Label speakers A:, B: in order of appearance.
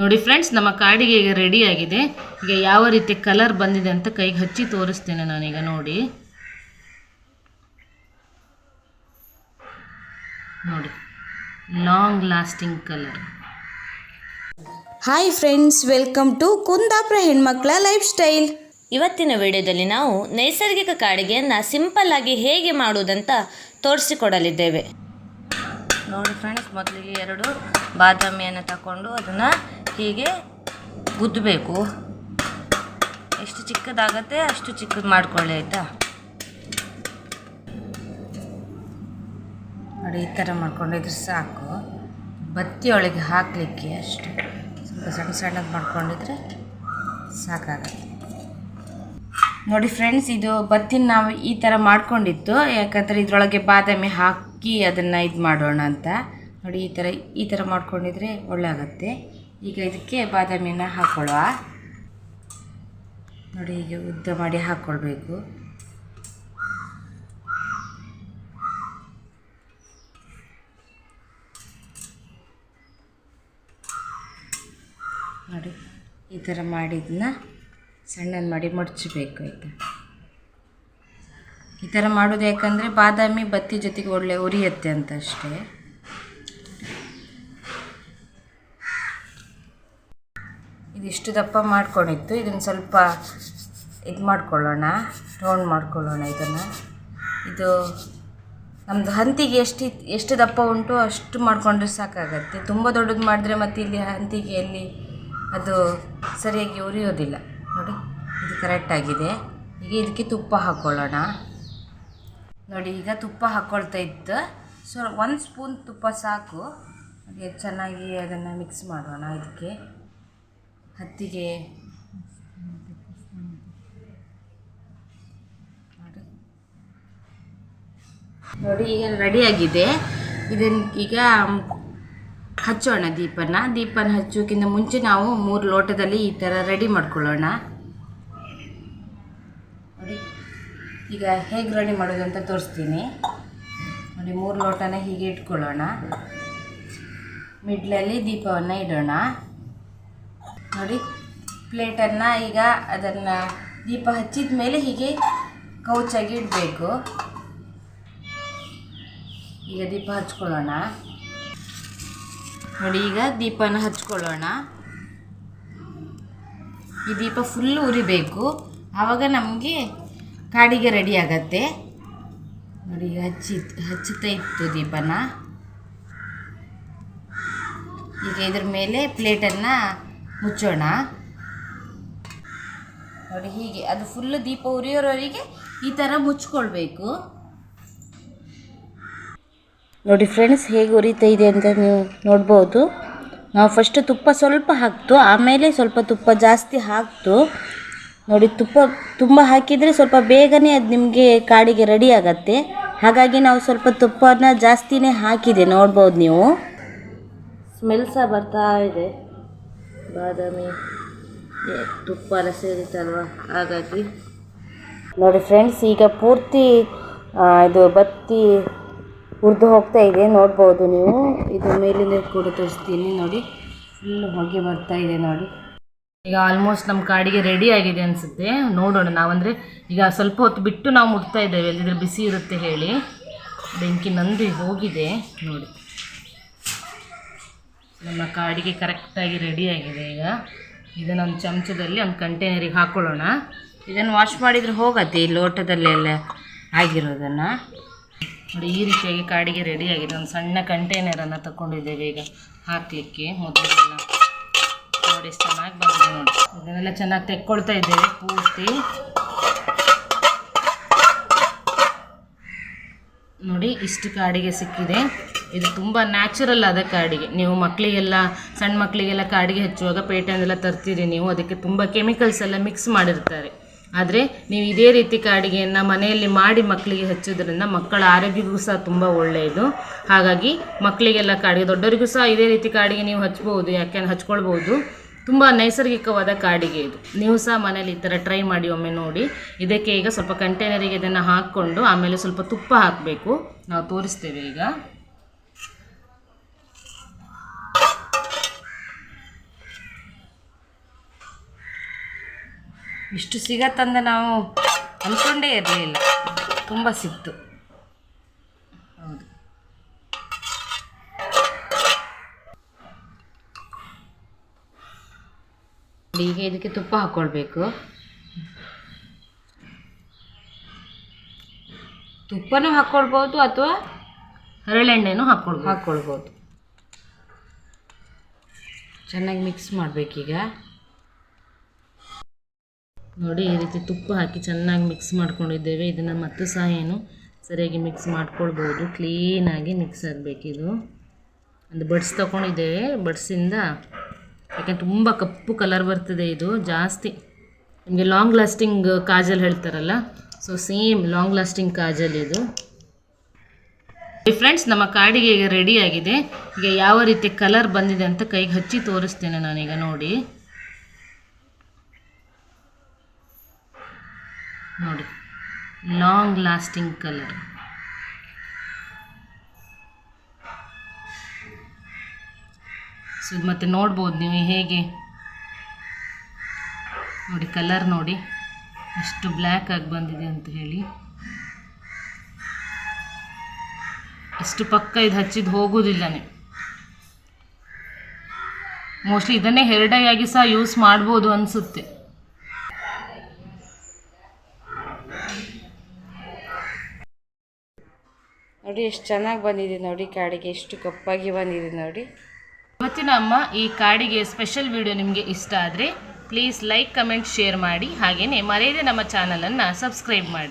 A: ನೋಡಿ ಫ್ರೆಂಡ್ಸ್ ನಮ್ಮ ಕಾಡಿಗೆ ಈಗ ರೆಡಿ ಆಗಿದೆ. ಈಗ ಯಾವ ರೀತಿ ಕಲರ್ ಬಂದಿದೆ ಅಂತ ಕೈಗೆ ಹಚ್ಚಿ ತೋರಿಸ್ತೇನೆ ನಾನೀಗ ನೋಡಿ. ನೋಡಿ long lasting colour
B: hi friends welcome to Kundapura ಹೆಣ್ಮಕ್ಳ ಲೈಫ್ ಸ್ಟೈಲ್
C: ಇವತ್ತಿನ ವಿಡಿಯೋದಲ್ಲಿ ನಾವು ನೈಸರ್ಗಿಕ ಕಾಡಿಗೆಯನ್ನು ಸಿಂಪಲ್ ಆಗಿ ಹೇಗೆ ಮಾಡುವುದಂತ ತೋರಿಸಿಕೊಡಲಿದ್ದೇವೆ. ನೋಡಿ ಫ್ರೆಂಡ್ಸ್ ಮೊದಲಿಗೆ ಎರಡು ಬಾದಾಮಿಯನ್ನು ತಗೊಂಡು ಅದನ್ನು ಹೀಗೆ ಗುದ್ದಬೇಕು ಎಷ್ಟು ಚಿಕ್ಕದಾಗತ್ತೆ ಅಷ್ಟು ಚಿಕ್ಕದು ಮಾಡ್ಕೊಳ್ಳಿ, ಆಯಿತಾ? ನೋಡಿ, ಈ ಥರ ಮಾಡ್ಕೊಂಡಿದ್ರೆ ಸಾಕು. ಬತ್ತಿಯೊಳಗೆ ಹಾಕಲಿಕ್ಕೆ ಅಷ್ಟು. ಸ್ವಲ್ಪ ಸಣ್ಣ ಸಣ್ಣದು ಮಾಡ್ಕೊಂಡಿದ್ರೆ ಸಾಕಾಗತ್ತೆ. ನೋಡಿ ಫ್ರೆಂಡ್ಸ್ ಇದು ಬತ್ತಿನ ನಾವು ಈ ಥರ ಮಾಡ್ಕೊಂಡಿತ್ತು. ಯಾಕಂದರೆ ಇದರೊಳಗೆ ಬಾದಾಮಿ ಹಾಕಿ ಅದನ್ನು ಇದು ಮಾಡೋಣ ಅಂತ. ನೋಡಿ ಈ ಥರ ಈ ಥರ ಮಾಡ್ಕೊಂಡಿದ್ರೆ ಒಳ್ಳೆ ಈಗ ಇದಕ್ಕೆ ಬಾದಾಮಿನ ಹಾಕ್ಕೊಳ್ಳುವ ನೋಡಿ ಹೀಗೆ ಉದ್ದ ಮಾಡಿ ಹಾಕ್ಕೊಳ್ಬೇಕು ನೋಡಿ, ಈ ಥರ ಮಾಡಿದ್ನ. ಸಣ್ಣದು ಮಾಡಿ ಮಡಚಬೇಕು ಆಯಿತಾ? ಈ ಥರ ಮಾಡೋದು ಯಾಕಂದರೆ ಬಾದಾಮಿ ಬತ್ತಿ ಜೊತೆಗೆ ಒಳ್ಳೆ ಉರಿಯುತ್ತೆ ಅಂತ ಅಷ್ಟೇ. ಇದಿಷ್ಟು ದಪ್ಪ ಮಾಡ್ಕೊಂಡಿತ್ತು. ಇದನ್ನು ಸ್ವಲ್ಪ ಇದು ಮಾಡ್ಕೊಳ್ಳೋಣ ರೌಂಡ್ ಮಾಡ್ಕೊಳ್ಳೋಣ ಇದನ್ನು. ಇದು ನಮ್ಮದು ಹಂತಿಗೆ ಎಷ್ಟು ಎಷ್ಟು ದಪ್ಪ ಉಂಟು ಅಷ್ಟು ಮಾಡಿಕೊಂಡ್ರೆ ಸಾಕಾಗತ್ತೆ. ತುಂಬ ದೊಡ್ಡದು ಮಾಡಿದ್ರೆ ಮತ್ತೆ ಇಲ್ಲಿ ಹಂತಿಗೆಯಲ್ಲಿ ಅದು ಸರಿಯಾಗಿ ಉರಿಯೋದಿಲ್ಲ. ನೋಡಿ, ಇದು ಕರೆಕ್ಟಾಗಿದೆ ಈಗ ಇದಕ್ಕೆ ತುಪ್ಪ ಹಾಕ್ಕೊಳ್ಳೋಣ ನೋಡಿ, ಈಗ ತುಪ್ಪ ಹಾಕ್ಕೊಳ್ತಾ ಇತ್ತು. ಸೊ ಒಂದು ಸ್ಪೂನ್ ತುಪ್ಪ ಸಾಕು. ಹಾಗೆ ಚೆನ್ನಾಗಿ ಅದನ್ನು ಮಿಕ್ಸ್ ಮಾಡೋಣ ಇದಕ್ಕೆ. ಹತ್ತಿಗೆ. ನೋಡಿ ನೋಡಿ ಈಗ ರೆಡಿಯಾಗಿದೆ ಇದನ್ನು ಈಗ ಹಚ್ಚೋಣ ದೀಪನ ದೀಪನ ಹಚ್ಚೋಕ್ಕಿಂತ ಮುಂಚೆ ನಾವು ಮೂರು ಲೋಟದಲ್ಲಿ ಈ ಥರ ರೆಡಿ ಮಾಡ್ಕೊಳ್ಳೋಣ. ನೋಡಿ, ಈಗ ಹೇಗೆ ರೆಡಿ ಮಾಡೋದು ಅಂತ ತೋರಿಸ್ತೀನಿ. ನೋಡಿ, ಮೂರು ಲೋಟನ ಹೀಗೆ ಇಟ್ಕೊಳ್ಳೋಣ. ಮಿಡ್ಲಲ್ಲಿ ದೀಪವನ್ನು ಇಡೋಣ. ನೋಡಿ, ಪ್ಲೇಟನ್ನು ಈಗ ಅದನ್ನು ದೀಪ ಹಚ್ಚಿದ ಮೇಲೆ ಹೀಗೆ ಕೌಚಾಗಿ ಇಡಬೇಕು. ಈಗ ದೀಪ ಹಚ್ಕೊಳ್ಳೋಣ. ನೋಡಿ, ಈಗ ದೀಪನ ಹಚ್ಕೊಳ್ಳೋಣ. ಈ ದೀಪ ಫುಲ್ ಉರಿಬೇಕು. ಆವಾಗ ನಮಗೆ ಕಾಡಿಗೆ ರೆಡಿ ಆಗತ್ತೆ. ನೋಡಿ, ಈಗ ಹಚ್ಚಿ, ಹಚ್ಚುತ್ತಾ ಇತ್ತು ದೀಪನ. ಈಗ ಇದ್ರ ಮೇಲೆ ಪ್ಲೇಟನ್ನು ಮುಚ್ಚೋಣ. ನೋಡಿ, ಹೀಗೆ, ಅದು ಫುಲ್ ದೀಪ ಉರಿಯೋರವರಿಗೆ ಈ ಥರ ಮುಚ್ಕೊಳ್ಬೇಕು. ನೋಡಿ ಫ್ರೆಂಡ್ಸ್ ಹೇಗೆ ಉರಿತಾ ಇದೆ ಅಂತ ನೀವು ನೋಡ್ಬೋದು. ನಾವು ಫಸ್ಟ್ ತುಪ್ಪ ಸ್ವಲ್ಪ ಹಾಕ್ತು ಆಮೇಲೆ ಸ್ವಲ್ಪ ತುಪ್ಪ ಜಾಸ್ತಿ ಹಾಕ್ತು. ನೋಡಿ ತುಪ್ಪ ತುಂಬ ಹಾಕಿದರೆ ಸ್ವಲ್ಪ ಬೇಗನೆ ಅದು ನಿಮಗೆ ಕಾಡಿಗೆ ರೆಡಿ ಆಗತ್ತೆ. ಹಾಗಾಗಿ ನಾವು ಸ್ವಲ್ಪ ತುಪ್ಪನ ಜಾಸ್ತಿನೇ ಹಾಕಿದೆ ನೋಡ್ಬೋದು ನೀವು. ಸ್ಮೆಲ್ ಸಹ ಬರ್ತಾ ಇದೆ. ಬಾದಾಮಿ ತುಪ್ಪ ಎಲ್ಲ ಸೇರಿತಲ್ವ ಹಾಗಾಗಿ. ನೋಡಿ ಫ್ರೆಂಡ್ಸ್ ಈಗ ಪೂರ್ತಿ ಇದು ಬತ್ತಿ ಹುರಿದು ಹೋಗ್ತಾ ಇದೆ, ನೋಡ್ಬೋದು ನೀವು. ಇದು ಮೇಲಿಂದ ಕೂಡ ತೋರಿಸ್ತೀನಿ ನೋಡಿ. ಫುಲ್ ಹೊಗೆ ಬರ್ತಾ ಇದೆ ನೋಡಿ.
A: ಈಗ ಆಲ್ಮೋಸ್ಟ್ ನಮ್ಮ ಕಾಡಿಗೆ ರೆಡಿ ಆಗಿದೆ ಅನಿಸುತ್ತೆ. ನೋಡೋಣ ನಾವಂದರೆ ಈಗ ಸ್ವಲ್ಪ ಹೊತ್ತು ಬಿಟ್ಟು ನಾವು ಮುಟ್ತಾ ಇದ್ದೇವೆ. ಎಲ್ಲಿದ್ರೆ ಬಿಸಿ ಇರುತ್ತೆ ಹೇಳಿ. ಬೆಂಕಿ ನಂದಿ ಹೋಗಿದೆ ನೋಡಿ. ನಮ್ಮ ಕಾಡಿಗೆ ಕರೆಕ್ಟಾಗಿ ರೆಡಿ ಆಗಿದೆ ಈಗ. ಇದನ್ನು ಒಂದು ಚಮಚದಲ್ಲಿ ಒಂದು ಕಂಟೈನರಿಗೆ ಹಾಕ್ಕೊಳ್ಳೋಣ
C: ಇದನ್ನು ವಾಶ್ ಮಾಡಿದರೆ ಹೋಗತ್ತೆ, ಈ ಲೋಟದಲ್ಲೆಲ್ಲ ಆಗಿರೋದನ್ನು.
A: ನೋಡಿ, ಈ ರೀತಿಯಾಗಿ ಕಾಡಿಗೆ ರೆಡಿ ಆಗಿದೆ. ಒಂದು ಸಣ್ಣ ಕಂಟೈನರನ್ನು ತಗೊಂಡಿದ್ದೇವೆ ಈಗ ಹಾಕಲಿಕ್ಕೆ ಮೊದಲೆಲ್ಲ. ನೋಡಿ ಚೆನ್ನಾಗಿ ಬಂದಿದೆ ನೋಡಿ. ಇದನ್ನೆಲ್ಲ ಚೆನ್ನಾಗಿ ತೆಕ್ಕೊಳ್ತಾ ಇದ್ದೇವೆ ಪೂರ್ತಿ. ನೋಡಿ, ಇಷ್ಟು ಕಾಡಿಗೆ ಸಿಕ್ಕಿದೆ. ಇದು ತುಂಬ ನ್ಯಾಚುರಲ್ ಆದ ಕಾಡಿಗೆ. ನೀವು ಮಕ್ಕಳಿಗೆಲ್ಲ ಸಣ್ಣ ಮಕ್ಕಳಿಗೆಲ್ಲ ಕಾಡಿಗೆ ಹಚ್ಚುವಾಗ ಪೇಟೆಂದೆಲ್ಲ ತರ್ತೀರಿ ನೀವು. ಅದಕ್ಕೆ ತುಂಬ ಕೆಮಿಕಲ್ಸ್ ಎಲ್ಲ ಮಿಕ್ಸ್ ಮಾಡಿರ್ತಾರೆ. ಆದರೆ ನೀವು ಇದೇ ರೀತಿ ಕಾಡಿಗೆಯನ್ನು ಮನೆಯಲ್ಲಿ ಮಾಡಿ ಮಕ್ಕಳಿಗೆ ಹಚ್ಚೋದ್ರಿಂದ ಮಕ್ಕಳ ಆರೋಗ್ಯಕ್ಕೂ ಸಹ ತುಂಬ ಒಳ್ಳೆಯದು. ಹಾಗಾಗಿ ಮಕ್ಕಳಿಗೆಲ್ಲ ಕಾಡಿಗೆ, ದೊಡ್ಡವರಿಗೂ ಸಹ ಇದೇ ರೀತಿ ಕಾಡಿಗೆ ನೀವು ಹಚ್ಬೋದು ಯಾಕೆಂದ್ರೆ ಹಚ್ಕೊಳ್ಬೋದು ತುಂಬ ನೈಸರ್ಗಿಕವಾದ ಕಾಡಿಗೆ ಇದು. ನೀವು ಸಹ ಮನೇಲಿ ಈ ಥರ ಟ್ರೈ ಮಾಡಿ ಒಮ್ಮೆ ನೋಡಿ. ಇದಕ್ಕೆ ಈಗ ಸ್ವಲ್ಪ ಕಂಟೈನರಿಗೆ ಇದನ್ನು ಹಾಕ್ಕೊಂಡು ಆಮೇಲೆ ಸ್ವಲ್ಪ ತುಪ್ಪ ಹಾಕಬೇಕು. ನಾವು ತೋರಿಸ್ತೇವೆ ಈಗ. ಇಷ್ಟು ಸಿಗತ್ತಂದ ನಾವು ಅಂದ್ಕೊಂಡೇ ಇರಲಿಲ್ಲ. ತುಂಬ ಸಿಕ್ತು. ಹೌದು. ಈಗ ಇದಕ್ಕೆ ತುಪ್ಪ ಹಾಕ್ಕೊಳ್ಬೇಕು ತುಪ್ಪನೂ ಹಾಕ್ಕೊಳ್ಬೋದು ಅಥವಾ ಹರಳೆಣ್ಣೆನೂ ಹಾಕ್ಕೊಳ್ಬೋದು ಹಾಕ್ಕೊಳ್ಬೋದು ಚೆನ್ನಾಗಿ ಮಿಕ್ಸ್ ಮಾಡಬೇಕೀಗ. ನೋಡಿ ಈ ರೀತಿ ತುಪ್ಪ ಹಾಕಿ ಚೆನ್ನಾಗಿ ಮಿಕ್ಸ್ ಮಾಡ್ಕೊಂಡಿದ್ದೇವೆ. ಇದನ್ನು ಮತ್ತು ಸಹ ಏನು ಸರಿಯಾಗಿ ಮಿಕ್ಸ್ ಮಾಡ್ಕೊಳ್ಬೋದು ಕ್ಲೀನಾಗಿ ಮಿಕ್ಸ್ ಆಗಬೇಕಿದು ಒಂದು ಬಡ್ಸ್ ತೊಗೊಂಡಿದ್ದೇವೆ. ಬಡ್ಸಿಂದ ಯಾಕೆ ತುಂಬ ಕಪ್ಪು ಕಲರ್ ಬರ್ತದೆ ಇದು, ಜಾಸ್ತಿ. ನಿಮಗೆ ಲಾಂಗ್ ಲಾಸ್ಟಿಂಗ್ ಕಾಜಲ್ ಹೇಳ್ತಾರಲ್ಲ so same long lasting kajal ಇದು. ಫ್ರೆಂಡ್ಸ್ ನಮ್ಮ ಕಾಡಿಗೆ ಈಗ ರೆಡಿ ಆಗಿದೆ. ಈಗ ಯಾವ ರೀತಿ ಕಲರ್ ಬಂದಿದೆ ಅಂತ ಕೈಗೆ ಹಚ್ಚಿ ತೋರಿಸ್ತೇನೆ ನಾನೀಗ ನೋಡಿ. ನೋಡಿ. ಲಾಂಗ್ ಲಾಸ್ಟಿಂಗ್ ಕಲರ್ ಸೊ ಇದು ಮತ್ತೆ ನೋಡ್ಬೋದು ನೀವು ಹೇಗೆ. ನೋಡಿ ಕಲರ್ ನೋಡಿ. ಎಷ್ಟು ಬ್ಲ್ಯಾಕ್ ಆಗಿ ಬಂದಿದೆ ಅಂತ ಹೇಳಿ. ಎಷ್ಟು ಪಕ್ಕ ಇದು ಹಚ್ಚಿದ್ದು ಹೋಗೋದಿಲ್ಲನೇ ಮೋಸ್ಟ್ಲಿ ಇದನ್ನೇ ಹೆರಡೈ ಆಗಿ ಸಹ ಯೂಸ್ ಮಾಡ್ಬೋದು ಅನಿಸುತ್ತೆ.
C: ನೋಡಿ, ಎಷ್ಟು ಚೆನ್ನಾಗಿ ಬಂದಿದೆ ನೋಡಿ ಕಾಡಿಗೆ, ಎಷ್ಟು ಕಪ್ಪಾಗಿ ಬಂದಿದೆ ನೋಡಿ.
A: ಇವತ್ತಿನ ಅಮ್ಮ ಈ ಕಾಡಿಗೆ ಸ್ಪೆಷಲ್ ವಿಡಿಯೋ ನಿಮಗೆ ಇಷ್ಟ ಆದರೆ ಪ್ಲೀಸ್ ಲೈಕ್ ಕಮೆಂಟ್ ಶೇರ್ ಮಾಡಿ. ಹಾಗೆಯೇ ಮರೆಯದೆ ನಮ್ಮ ಚಾನಲನ್ನು ಸಬ್ಸ್ಕ್ರೈಬ್ ಮಾಡಿ.